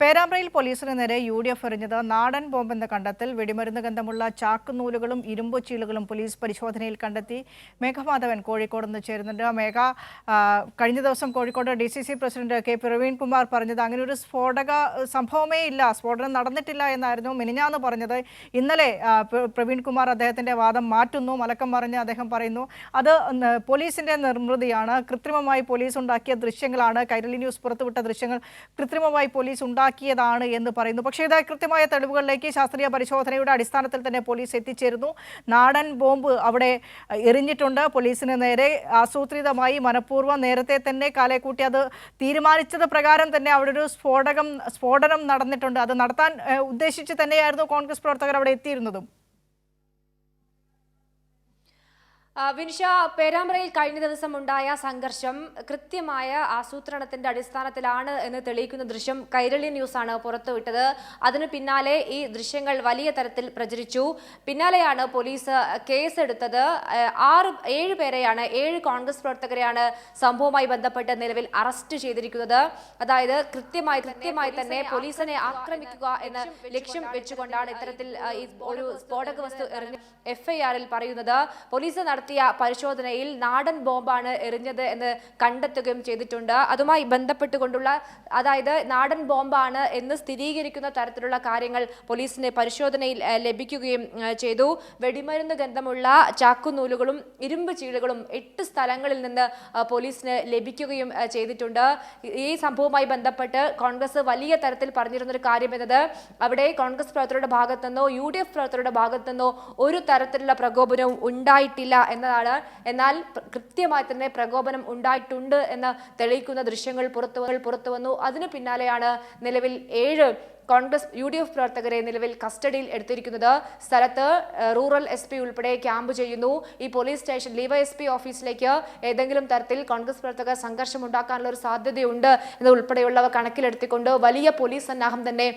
പേരാമ്പ്രയിൽ പോലീസിന് നേരെ U D F എറിഞ്ഞത് നാടൻ ബോംബെന്ന കണ്ടെത്തൽ വെടിമരുന്ന് ഗന്ധമുള്ള ചാക്കുനൂലുകളും ഇരുമ്പുചീലുകളും പോലീസ് പരിശോധനയിൽ കണ്ടെത്തി. മേഘമാധവൻ കോഴിക്കോട് നിന്ന് ചേരുന്നുണ്ട്. മേഘ കഴിഞ്ഞ ദിവസം Kozhikode D C C president K Praveen Kumar പറഞ്ഞത് അങ്ങനെ ഒരു സ്ഫോടക സംഭവമേ ഇല്ല. സ്ഫോടനം നടന്നിട്ടില്ല എന്നായിരുന്നു മിനിഞ്ഞാന്ന് പറഞ്ഞത്. ഇന്നലെ പ്രവീൺകുമാർ പ്രവീൺ കുമാർ അദ്ദേഹത്തിന്റെ വാദം മാറ്റുന്നു. മലക്കം പറഞ്ഞ് അദ്ദേഹം പറയുന്നു അത് പോലീസിന്റെ നിർമ്മിതിയാണ്. കൃത്രിമമായി പോലീസ് ഉണ്ടാക്കിയ ദൃശ്യങ്ങളാണ്. കൈരളി ന്യൂസ് പുറത്തുവിട്ട ദൃശ്യങ്ങൾ കൃത്രിമമായി പോലീസ് ഉണ്ടാക്കിയതാണ് എന്ന് പറയുന്നു. പക്ഷേ ഇത് കൃത്യമായ തെളിവുകളിലേക്ക് ശാസ്ത്രീയ പരിശോധനയുടെ അടിസ്ഥാനത്തിൽ തന്നെ പോലീസ് എത്തിച്ചേരുന്നു. നാടൻ ബോംബ് അവിടെ എറിഞ്ഞിട്ടുണ്ട്. പോലീസിന് നേരെ ആസൂത്രിതമായി മനഃപൂർവം നേരത്തെ തന്നെ കാലേക്കൂട്ടി അത് തീരുമാനിച്ചത് പ്രകാരം തന്നെ അവിടെ ഒരു സ്ഫോടകം സ്ഫോടനം നടന്നിട്ടുണ്ട്. അത് നടത്താൻ ഉദ്ദേശിച്ച് തന്നെയായിരുന്നു കോൺഗ്രസ് പ്രവർത്തകർ അവിടെ എത്തിയിരുന്നതും. വിനിഷ പേരാമ്പ്രയിൽ കഴിഞ്ഞ ദിവസം ഉണ്ടായ സംഘർഷം കൃത്യമായ ആസൂത്രണത്തിന്റെ അടിസ്ഥാനത്തിലാണ് എന്ന് തെളിയിക്കുന്ന ദൃശ്യം കൈരളി ന്യൂസാണ് പുറത്തുവിട്ടത്. അതിന് പിന്നാലെ ഈ ദൃശ്യങ്ങൾ വലിയ തരത്തിൽ പ്രചരിച്ചു. പിന്നാലെയാണ് പോലീസ് കേസെടുത്തത്. ആറ് ഏഴ് പേരെയാണ് ഏഴ് കോൺഗ്രസ് പ്രവർത്തകരെയാണ് സംഭവവുമായി ബന്ധപ്പെട്ട് നിലവിൽ അറസ്റ്റ് ചെയ്തിരിക്കുന്നത്. അതായത് കൃത്യമായി കൃത്യമായി തന്നെ പോലീസിനെ ആക്രമിക്കുക എന്ന ലക്ഷ്യം വെച്ചുകൊണ്ടാണ് ഇത്തരത്തിൽ ഒരു സ്ഫോടക വസ്തു എഫ്ഐആറിൽ പറയുന്നത്. പോലീസ് നടത്തിയ പരിശോധനയിൽ നാടൻ ബോംബാണ് എറിഞ്ഞത് എന്ന് കണ്ടെത്തുകയും ചെയ്തിട്ടുണ്ട്. അതുമായി ബന്ധപ്പെട്ടുകൊണ്ടുള്ള അതായത് നാടൻ ബോംബാണ് എന്ന് സ്ഥിരീകരിക്കുന്ന തരത്തിലുള്ള കാര്യങ്ങൾ പോലീസിന്റെ പരിശോധനയിൽ ലഭിക്കുകയും ചെയ്തു. വെടിമരുന്ന് ഗന്ധമുള്ള ചാക്കുനൂലുകളും ഇരുമ്പ് ചീളുകളും എട്ട് സ്ഥലങ്ങളിൽ നിന്ന് പോലീസിന് ലഭിക്കുകയും ചെയ്തിട്ടുണ്ട്. ഈ- സംഭവവുമായി ബന്ധപ്പെട്ട് കോൺഗ്രസ് വലിയ തരത്തിൽ പറഞ്ഞിരുന്നൊരു കാര്യം എന്നത് അവിടെ കോൺഗ്രസ് പ്രവർത്തകരുടെ ഭാഗത്തു നിന്നോ യു ഡി എഫ് പ്രവർത്തകരുടെ ഭാഗത്തു നിന്നോ ഒരു തരത്തിലുള്ള പ്രകോപനവും ഉണ്ടായിട്ടില്ല എന്നതാണ്. എന്നാൽ കൃത്യമായി തന്നെ പ്രകോപനം ഉണ്ടായിട്ടുണ്ട് എന്ന് തെളിയിക്കുന്ന ദൃശ്യങ്ങൾ പുറത്തു പുറത്തു വന്നു. അതിന് പിന്നാലെയാണ് നിലവിൽ ഏഴ് കോൺഗ്രസ് യു ഡി എഫ് പ്രവർത്തകരെ നിലവിൽ കസ്റ്റഡിയിൽ എടുത്തിരിക്കുന്നത്. സ്ഥലത്ത് റൂറൽ എസ് പി ഉൾപ്പെടെ ക്യാമ്പ് ചെയ്യുന്നു. ഈ police station leave S P ഓഫീസിലേക്ക് ഏതെങ്കിലും തരത്തിൽ കോൺഗ്രസ് പ്രവർത്തകർ സംഘർഷം ഉണ്ടാക്കാനുള്ള ഒരു സാധ്യതയുണ്ട് എന്ന് ഉൾപ്പെടെയുള്ളവ കണക്കിലെടുത്തിക്കൊണ്ട് വലിയ പോലീസ് സന്നാഹം തന്നെ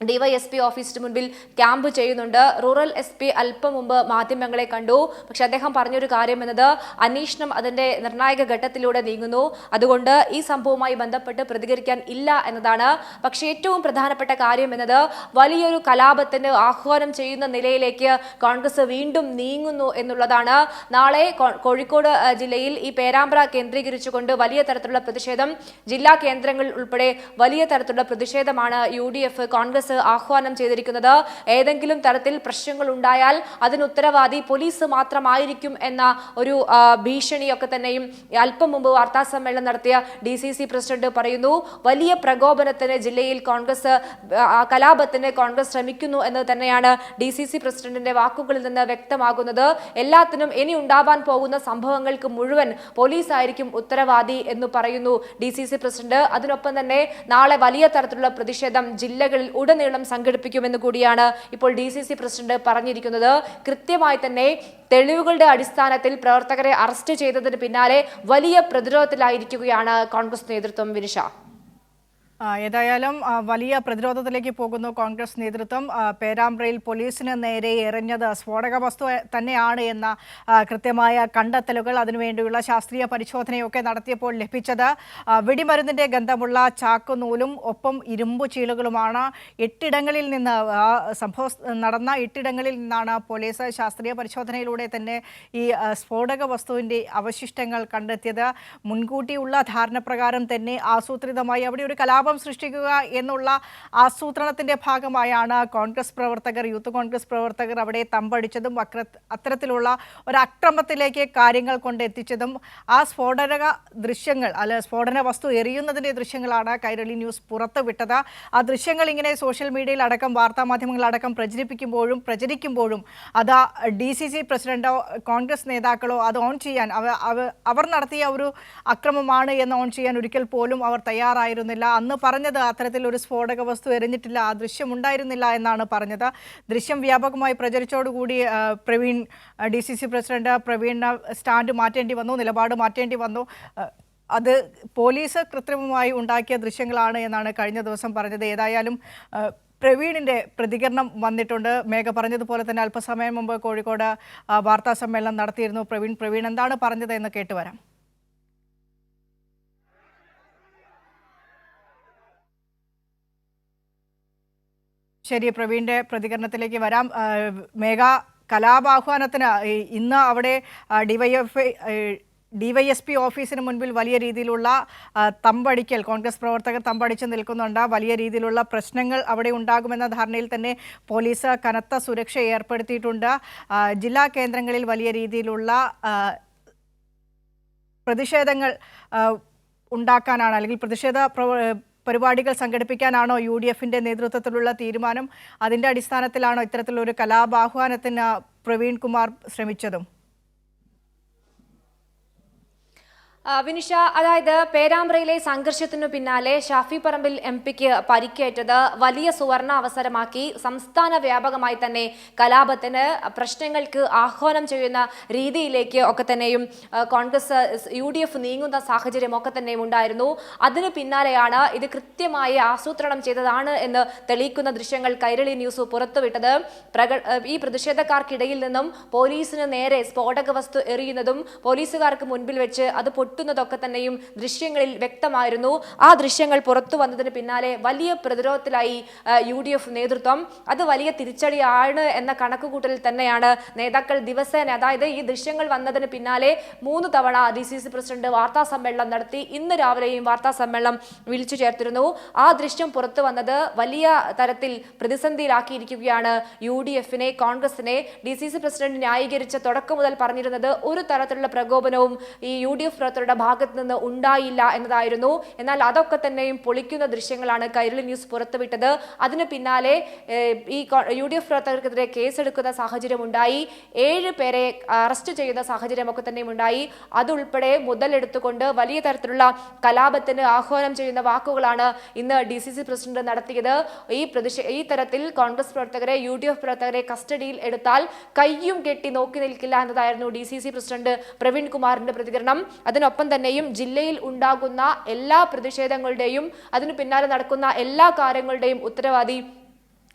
ഡിവൈഎസ്പി ഓഫീസിന് മുൻപിൽ ക്യാമ്പ് ചെയ്യുന്നുണ്ട്. റൂറൽ എസ് പി അല്പം മുമ്പ് മാധ്യമങ്ങളെ കണ്ടു. പക്ഷെ അദ്ദേഹം പറഞ്ഞൊരു കാര്യം എന്നത് അന്വേഷണം അതിന്റെ നിർണായക ഘട്ടത്തിലൂടെ നീങ്ങുന്നു. അതുകൊണ്ട് ഈ സംഭവവുമായി ബന്ധപ്പെട്ട് പ്രതികരിക്കാൻ ഇല്ല എന്നതാണ്. പക്ഷെ ഏറ്റവും പ്രധാനപ്പെട്ട കാര്യം എന്നത് വലിയൊരു കലാപത്തിന് ആഹ്വാനം ചെയ്യുന്ന നിലയിലേക്ക് കോൺഗ്രസ് വീണ്ടും നീങ്ങുന്നു എന്നുള്ളതാണ്. നാളെ കോഴിക്കോട് ജില്ലയിൽ ഈ പേരാമ്പ്ര കേന്ദ്രീകരിച്ചുകൊണ്ട് വലിയ തരത്തിലുള്ള പ്രതിഷേധം ജില്ലാ കേന്ദ്രങ്ങളിൽ ഉൾപ്പെടെ വലിയ തരത്തിലുള്ള പ്രതിഷേധമാണ് യു കോൺഗ്രസ് കോൺഗ്രസ് ആഹ്വാനം ചെയ്തിരിക്കുന്നത്. ഏതെങ്കിലും തരത്തിൽ പ്രശ്നങ്ങൾ ഉണ്ടായാൽ അതിന് ഉത്തരവാദി പോലീസ് മാത്രമായിരിക്കും എന്ന ഒരു ഭീഷണിയൊക്കെ തന്നെയും അല്പം മുമ്പ് വാർത്താ സമ്മേളനം നടത്തിയ ഡി പ്രസിഡന്റ് പറയുന്നു. വലിയ പ്രകോപനത്തിന് ജില്ലയിൽ കോൺഗ്രസ് കലാപത്തിന് കോൺഗ്രസ് ശ്രമിക്കുന്നു എന്ന് തന്നെയാണ് ഡി പ്രസിഡന്റിന്റെ വാക്കുകളിൽ നിന്ന് വ്യക്തമാകുന്നത്. എല്ലാത്തിനും ഇനി ഉണ്ടാവാൻ പോകുന്ന സംഭവങ്ങൾക്ക് മുഴുവൻ പോലീസ് ആയിരിക്കും ഉത്തരവാദി എന്ന് പറയുന്നു ഡി സി സി പ്രസിഡന്റ്. അതിനൊപ്പം തന്നെ നാളെ വലിയ തരത്തിലുള്ള പ്രതിഷേധം ജില്ലകളിൽ ഉടനീളം സംഘടിപ്പിക്കുമെന്ന് കൂടിയാണ് ഇപ്പോൾ ഡി സി സി പ്രസിഡന്റ് പറഞ്ഞിരിക്കുന്നത്. കൃത്യമായി തന്നെ തെളിവുകളുടെ അടിസ്ഥാനത്തിൽ പ്രവർത്തകരെ അറസ്റ്റ് ചെയ്തതിന് പിന്നാലെ വലിയ പ്രതിരോധത്തിലായിരിക്കുകയാണ് കോൺഗ്രസ് നേതൃത്വം വിനിഷ. ഏതായാലും വലിയ പ്രതിരോധത്തിലേക്ക് പോകുന്നു കോൺഗ്രസ് നേതൃത്വം. പേരാമ്പ്രയിൽ പോലീസിന് നേരെ എറിഞ്ഞത് സ്ഫോടക വസ്തു തന്നെയാണ് എന്ന കൃത്യമായ കണ്ടെത്തലുകൾ അതിനുവേണ്ടിയുള്ള ശാസ്ത്രീയ പരിശോധനയൊക്കെ നടത്തിയപ്പോൾ ലഭിച്ചത്. വെടിമരുന്നിന്റെ ഗന്ധമുള്ള ചാക്കുനൂലും ഒപ്പം ഇരുമ്പു ചീളുകളുമാണ്. എട്ടിടങ്ങളിൽ നിന്ന് സംഭവ നടന്ന എട്ടിടങ്ങളിൽ നിന്നാണ് പോലീസ് ശാസ്ത്രീയ പരിശോധനയിലൂടെ തന്നെ ഈ സ്ഫോടക വസ്തുവിന്റെ അവശിഷ്ടങ്ങൾ കണ്ടെത്തിയത്. മുൻകൂട്ടിയുള്ള ധാരണ പ്രകാരം തന്നെ ആസൂത്രിതമായി അവിടെ ഒരു കലാപം സൃഷ്ടിക്കുക എന്നുള്ള ആസൂത്രണത്തിന്റെ ഭാഗമായാണ് കോൺഗ്രസ് പ്രവർത്തകർ യൂത്ത് കോൺഗ്രസ് പ്രവർത്തകർ അവിടെ തമ്പടിച്ചതും അക്ര അത്തരത്തിലുള്ള ഒരു അക്രമത്തിലേക്ക് കാര്യങ്ങൾ കൊണ്ടെത്തിച്ചതും ആ സ്ഫോടന ദൃശ്യങ്ങൾ അല്ല സ്ഫോടന വസ്തു എറിയുന്നതിന്റെ ദൃശ്യങ്ങളാണ് കൈരളി ന്യൂസ് പുറത്തുവിട്ടത്. ആ ദൃശ്യങ്ങൾ ഇങ്ങനെ സോഷ്യൽ മീഡിയയിൽ അടക്കം വാർത്താമാധ്യമങ്ങളടക്കം പ്രചരിപ്പിക്കുമ്പോഴും പ്രചരിക്കുമ്പോഴും അത് ഡി സി സി പ്രസിഡന്റോ കോൺഗ്രസ് നേതാക്കളോ അത് ഓൺ ചെയ്യാൻ അവ അവ- അവർ നടത്തിയ ഒരു അക്രമമാണ് എന്ന് ഓൺ ചെയ്യാൻ ഒരിക്കൽ പോലും അവർ തയ്യാറായിരുന്നില്ല. അന്ന് പറഞ്ഞത്. അത്തരത്തിൽ ഒരു സ്ഫോടക വസ്തു എറിഞ്ഞിട്ടില്ല. ആ ദൃശ്യം ഉണ്ടായിരുന്നില്ല എന്നാണ് പറഞ്ഞത്. ദൃശ്യം വ്യാപകമായി പ്രചരിച്ചോടുകൂടി Praveen D C C president Praveen stand മാറ്റേണ്ടി വന്നു നിലപാട് മാറ്റേണ്ടി വന്നു. അത് പോലീസ് കൃത്രിമമായി ഉണ്ടാക്കിയ ദൃശ്യങ്ങളാണ് എന്നാണ് കഴിഞ്ഞ ദിവസം പറഞ്ഞത്. ഏതായാലും പ്രവീണിന്റെ പ്രതികരണം വന്നിട്ടുണ്ട്. മേഘ പറഞ്ഞതുപോലെ തന്നെ അല്പസമയം മുമ്പ് കോഴിക്കോട് വാർത്താ സമ്മേളനം നടത്തിയിരുന്നു പ്രവീൺ. പ്രവീൺ എന്താണ് പറഞ്ഞത് എന്ന് കേട്ടുവരാം. ശരി പ്രവീണിന്റെ പ്രതികരണത്തിലേക്ക് വരാം. മേഘ കലാപാഹ്വാനത്തിന് ഇന്ന് അവിടെ ഡിവൈഎഫ് ഡിവൈഎസ്പി ഓഫീസിന് മുൻപിൽ വലിയ രീതിയിലുള്ള തമ്പടിക്കൽ കോൺഗ്രസ് പ്രവർത്തകർ തമ്പടിച്ച് നിൽക്കുന്നുണ്ട്. വലിയ രീതിയിലുള്ള പ്രശ്നങ്ങൾ അവിടെ ഉണ്ടാകുമെന്ന ധാരണയിൽ തന്നെ പോലീസ് കനത്ത സുരക്ഷ ഏർപ്പെടുത്തിയിട്ടുണ്ട്. ജില്ലാ കേന്ദ്രങ്ങളിൽ വലിയ രീതിയിലുള്ള പ്രതിഷേധങ്ങൾ ഉണ്ടാക്കാനാണ് അല്ലെങ്കിൽ പ്രതിഷേധ പരിപാടികൾ സംഘടിപ്പിക്കാനാണോ യു ഡി എഫിന്റെ നേതൃത്വത്തിലുള്ള തീരുമാനം? അതിന്റെ അടിസ്ഥാനത്തിലാണോ ഇത്തരത്തിലൊരു കലാപാഹ്വാനത്തിന് പ്രവീൺ കുമാർ ശ്രമിച്ചതും ആ, വിനിഷ അതായത് പേരാമ്പ്രയിലെ സംഘർഷത്തിനു പിന്നാലെ ഷാഫി പറമ്പിൽ എം പിക്ക് പരിക്കേറ്റത് വലിയ സുവർണ അവസരമാക്കി സംസ്ഥാന വ്യാപകമായി തന്നെ കലാപത്തിന് പ്രശ്നങ്ങൾക്ക് ആഹ്വാനം ചെയ്യുന്ന രീതിയിലേക്ക് ഒക്കെ തന്നെയും കോൺഗ്രസ് യു ഡി എഫ് നീങ്ങുന്ന സാഹചര്യം ഒക്കെ തന്നെയും ഉണ്ടായിരുന്നു. അതിനു പിന്നാലെയാണ് ഇത് കൃത്യമായി ആസൂത്രണം ചെയ്തതാണ് എന്ന് തെളിയിക്കുന്ന ദൃശ്യങ്ങൾ കൈരളി ന്യൂസ് പുറത്തുവിട്ടത്. പ്രക ഈ പ്രതിഷേധക്കാർക്കിടയിൽ നിന്നും പോലീസിന് നേരെ സ്ഫോടക വസ്തു എറിയുന്നതും പോലീസുകാർക്ക് മുൻപിൽ വെച്ച് അത് പൊട്ടുന്നതൊക്കെ തന്നെയും ദൃശ്യങ്ങളിൽ വ്യക്തമായിരുന്നു. ആ ദൃശ്യങ്ങൾ പുറത്തു വന്നതിന് പിന്നാലെ വലിയ പ്രതിരോധത്തിലായി യു ഡി എഫ് നേതൃത്വം. അത് വലിയ തിരിച്ചടിയാണ് എന്ന കണക്കുകൂട്ടലിൽ തന്നെയാണ് നേതാക്കൾ ദിവസേന അതായത് ഈ ദൃശ്യങ്ങൾ വന്നതിന് പിന്നാലെ മൂന്ന് തവണ ഡി സി സി പ്രസിഡന്റ് വാർത്താ സമ്മേളനം നടത്തി. ഇന്ന് രാവിലെയും വാർത്താ സമ്മേളനം വിളിച്ചു ചേർത്തിരുന്നു. ആ ദൃശ്യം പുറത്തു വന്നത് വലിയ തരത്തിൽ പ്രതിസന്ധിയിലാക്കിയിരിക്കുകയാണ് യു ഡി എഫിനെ കോൺഗ്രസിനെ. ഡി സി സി പ്രസിഡന്റ് ന്യായീകരിച്ച തുടക്കം മുതൽ പറഞ്ഞിരുന്നത് ഒരു തരത്തിലുള്ള പ്രകോപനവും ഈ യു ഡി എഫ് പ്രവർത്തകരുടെ ഭാഗത്ത് നിന്ന് ഉണ്ടായില്ല എന്നതായിരുന്നു. എന്നാൽ അതൊക്കെ തന്നെയും പൊളിക്കുന്ന ദൃശ്യങ്ങളാണ് കൈരളി ന്യൂസ് പുറത്തുവിട്ടത്. അതിന് പിന്നാലെ ഈ യു ഡി എഫ് പ്രവർത്തകർക്കെതിരെ കേസെടുക്കുന്ന സാഹചര്യം ഉണ്ടായി. ഏഴ് പേരെ അറസ്റ്റ് ചെയ്യുന്ന സാഹചര്യമൊക്കെ തന്നെയും ഉണ്ടായി. അതുൾപ്പെടെ മുതലെടുത്തുകൊണ്ട് വലിയ തരത്തിലുള്ള കലാപത്തിന് ആഹ്വാനം ചെയ്യുന്ന വാക്കുകളാണ് ഇന്ന് ഡി സി സി പ്രസിഡന്റ് നടത്തിയത്. ഈ പ്രതിഷേ ഈ തരത്തിൽ കോൺഗ്രസ് പ്രവർത്തകരെ യു ഡി എഫ് പ്രവർത്തകരെ കസ്റ്റഡിയിൽ എടുത്താൽ കയ്യും കെട്ടി നോക്കി നിൽക്കില്ല എന്നതായിരുന്നു D C C president Praveen കുമാറിന്റെ പ്രതികരണം. അതിനൊപ്പം തന്നെയും ജില്ലയിൽ ഉണ്ടാകുന്ന എല്ലാ പ്രതിഷേധങ്ങളുടെയും അതിനു പിന്നാലെ നടക്കുന്ന എല്ലാ കാര്യങ്ങളുടെയും ഉത്തരവാദി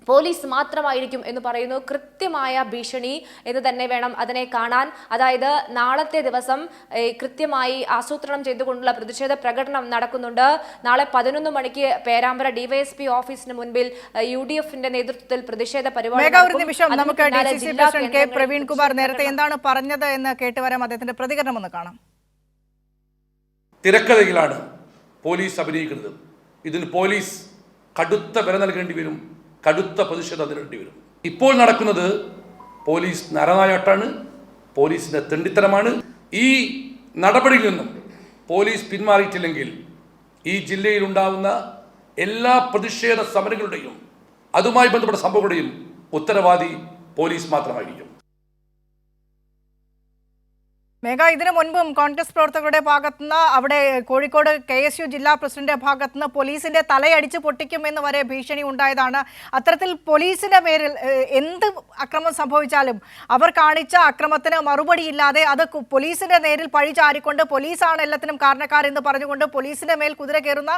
പോലീസ് മാത്രമായിരിക്കും എന്ന് പറയുന്നു. കൃത്യമായ ഭീഷണി എന്ന് തന്നെ വേണം അതിനെ കാണാൻ. അതായത് നാളത്തെ ദിവസം കൃത്യമായി ആസൂത്രണം ചെയ്തുകൊണ്ടുള്ള പ്രതിഷേധ പ്രകടനം നടക്കുന്നുണ്ട്. നാളെ പതിനൊന്ന് മണിക്ക് പേരാമ്പ്ര ഡിവൈഎസ്പി ഓഫീസിന് മുൻപിൽ യു ഡി എഫിന്റെ നേതൃത്വത്തിൽ പ്രതിഷേധ പരിപാടി പ്രവീൺ കുമാർ നേരത്തെ എന്താണ് പറഞ്ഞത് എന്ന് കേട്ടുവരാം. അദ്ദേഹത്തിന്റെ പ്രതികരണം ഒന്ന് കാണാം. തിരക്കഥയിലാണ് പോലീസ് അഭിനയിക്കുന്നത്. ഇതിന് പോലീസ് കടുത്ത വില നൽകേണ്ടി വരും കടുത്ത പ്രതിഷേധം നേരിടേണ്ടി വരും. ഇപ്പോൾ നടക്കുന്നത് പോലീസ് നരനായാട്ടാണ് പോലീസിന്റെ തെണ്ടിത്തരമാണ്. ഈ നടപടിയിൽ നിന്നും പോലീസ് പിന്മാറിയിട്ടില്ലെങ്കിൽ ഈ ജില്ലയിലുണ്ടാവുന്ന എല്ലാ പ്രതിഷേധ സമരങ്ങളുടെയും അതുമായി ബന്ധപ്പെട്ട സംഭവങ്ങളുടെയും ഉത്തരവാദി പോലീസ് മാത്രമായിരിക്കും. മേഘ ഇതിനു മുൻപും കോൺഗ്രസ് പ്രവർത്തകരുടെ ഭാഗത്തുനിന്ന് അവിടെ കോഴിക്കോട് കെ എസ് യു ജില്ലാ പ്രസിഡന്റിന്റെ ഭാഗത്തുനിന്ന് പോലീസിന്റെ തലയടിച്ച് പൊട്ടിക്കുമെന്ന് വരെ ഭീഷണി ഉണ്ടായതാണ്. അത്തരത്തിൽ പോലീസിന്റെ പേരിൽ എന്ത് അക്രമം സംഭവിച്ചാലും അവർ കാണിച്ച അക്രമത്തിന് മറുപടിയില്ലാതെ അത് പോലീസിന്റെ നേരിൽ പഴി ചാരിക്കൊണ്ട് പോലീസാണ് എല്ലാത്തിനും കാരണക്കാരെന്ന് പറഞ്ഞുകൊണ്ട് പോലീസിന്റെ മേൽ കുതിര കയറുന്ന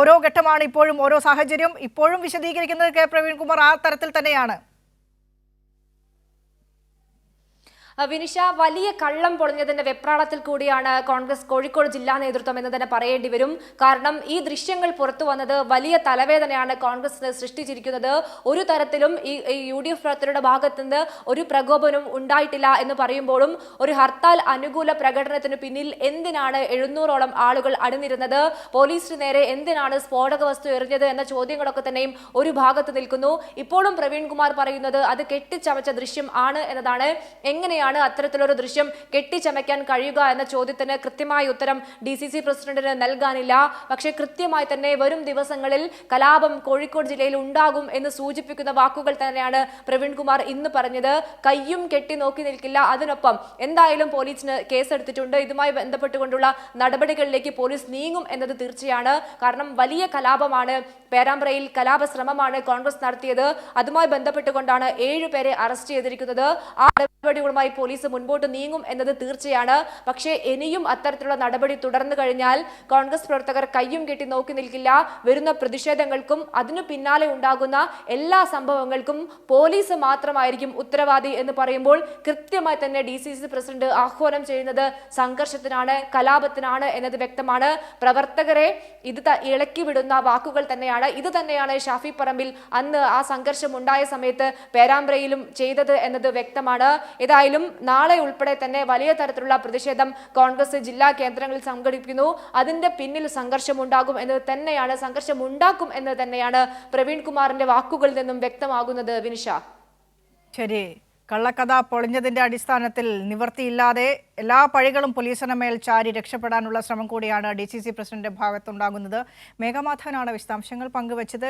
ഓരോ ഘട്ടമാണ് ഇപ്പോഴും ഓരോ സാഹചര്യം ഇപ്പോഴും വിശദീകരിക്കുന്നത് കെ പ്രവീൺകുമാർ ആ തരത്തിൽ തന്നെയാണ്. വിനിഷ വലിയ കള്ളം പൊളിഞ്ഞതിന്റെ വെപ്രാളത്തിൽ കൂടിയാണ് കോൺഗ്രസ് കോഴിക്കോട് ജില്ലാ നേതൃത്വം എന്ന് തന്നെ പറയേണ്ടി വരും. കാരണം ഈ ദൃശ്യങ്ങൾ പുറത്തു വന്നത് വലിയ തലവേദനയാണ് കോൺഗ്രസിന് സൃഷ്ടിച്ചിരിക്കുന്നത്. ഒരു തരത്തിലും ഈ യു ഡി എഫ് പ്രവർത്തകരുടെ ഭാഗത്തു നിന്ന് ഒരു പ്രകോപനവും ഉണ്ടായിട്ടില്ല എന്ന് പറയുമ്പോഴും ഒരു ഹർത്താൽ അനുകൂല പ്രകടനത്തിന് പിന്നിൽ എന്തിനാണ് എഴുന്നൂറോളം ആളുകൾ അണിനിരുന്നത്? പോലീസിന് നേരെ എന്തിനാണ് സ്ഫോടക വസ്തു എറിഞ്ഞത് എന്ന ചോദ്യങ്ങളൊക്കെ തന്നെയും ഒരു ഭാഗത്ത് നിൽക്കുന്നു. ഇപ്പോഴും പ്രവീൺകുമാർ പറയുന്നത് അത് കെട്ടിച്ചമച്ച ദൃശ്യം ആണ് എന്നതാണ്. എങ്ങനെയാണ് അത്തരത്തിലൊരു ദൃശ്യം കെട്ടിച്ചമയ്ക്കാൻ കഴിയുക എന്ന ചോദ്യത്തിന് കൃത്യമായ ഉത്തരം ഡി സി സി പ്രസിഡന്റിന് നൽകാനില്ല. പക്ഷേ കൃത്യമായി തന്നെ വരും ദിവസങ്ങളിൽ കലാപം കോഴിക്കോട് ജില്ലയിൽ ഉണ്ടാകും എന്ന് സൂചിപ്പിക്കുന്ന വാക്കുകൾ തന്നെയാണ് പ്രവീൺ കുമാർ ഇന്ന് പറഞ്ഞത്. കയ്യും കെട്ടി നോക്കി നിൽക്കില്ല. അതിനൊപ്പം എന്തായാലും പോലീസിന് കേസെടുത്തിട്ടുണ്ട്. ഇതുമായി ബന്ധപ്പെട്ടുകൊണ്ടുള്ള നടപടികളിലേക്ക് പോലീസ് നീങ്ങും എന്നത് തീർച്ചയാണ്. കാരണം വലിയ കലാപമാണ്. പേരാമ്പ്രയിൽ കലാപ ശ്രമമാണ് കോൺഗ്രസ് നടത്തിയത്. അതുമായി ബന്ധപ്പെട്ടുകൊണ്ടാണ് ഏഴുപേരെ അറസ്റ്റ് ചെയ്തിരിക്കുന്നത്. ആ നടപടികളുമായി പോലീസ് മുൻപോട്ട് നീങ്ങും എന്നത് തീർച്ചയാണ്. പക്ഷേ ഇനിയും അത്തരത്തിലുള്ള നടപടി തുടർന്നു കഴിഞ്ഞാൽ കോൺഗ്രസ് പ്രവർത്തകർ കയ്യും കെട്ടി നോക്കി നിൽക്കില്ല. വരുന്ന പ്രതിഷേധങ്ങൾക്കും അതിനു പിന്നാലെ ഉണ്ടാകുന്ന എല്ലാ സംഭവങ്ങൾക്കും പോലീസ് മാത്രമായിരിക്കും ഉത്തരവാദി എന്ന് പറയുമ്പോൾ കൃത്യമായി തന്നെ ഡി സി സി പ്രസിഡന്റ് ആഹ്വാനം ചെയ്യുന്നത് സംഘർഷത്തിനാണ് കലാപത്തിനാണ് എന്നത് വ്യക്തമാണ്. പ്രവർത്തകരെ ഇത് ഇളക്കി വിടുന്ന വാക്കുകൾ തന്നെയാണ്. ഇത് തന്നെയാണ് ഷാഫി പറമ്പിൽ അന്ന് ആ സംഘർഷം ഉണ്ടായ സമയത്ത് പേരാമ്പ്രയിലും ചെയ്തത് എന്നത് വ്യക്തമാണ്. ഏതായാലും നാളെ ഉൾപ്പെടെ തന്നെ വലിയ തരത്തിലുള്ള പ്രതിഷേധം കോൺഗ്രസ് ജില്ലാ കേന്ദ്രങ്ങളിൽ സംഘടിപ്പിക്കുന്നു. അതിന്റെ പിന്നിൽ സംഘർഷമുണ്ടാകും എന്നത് തന്നെയാണ് സംഘർഷം ഉണ്ടാക്കും എന്ന് തന്നെയാണ് പ്രവീൺ കുമാറിന്റെ വാക്കുകളിൽ നിന്നും വ്യക്തമാകുന്നത് വിനിഷ. ശരി കള്ളക്കഥ പൊളിഞ്ഞതിന്റെ അടിസ്ഥാനത്തിൽ നിവർത്തിയില്ലാതെ എല്ലാ പഴികളും പോലീസിന് മേൽ ചാരി രക്ഷപ്പെടാനുള്ള ശ്രമം കൂടിയാണ് ഡി സി സി പ്രസിഡന്റ് ഭാഗത്തുണ്ടാകുന്നത്. മേഘമാധവനാണ് വിശദാംശങ്ങൾ പങ്കുവച്ചത്.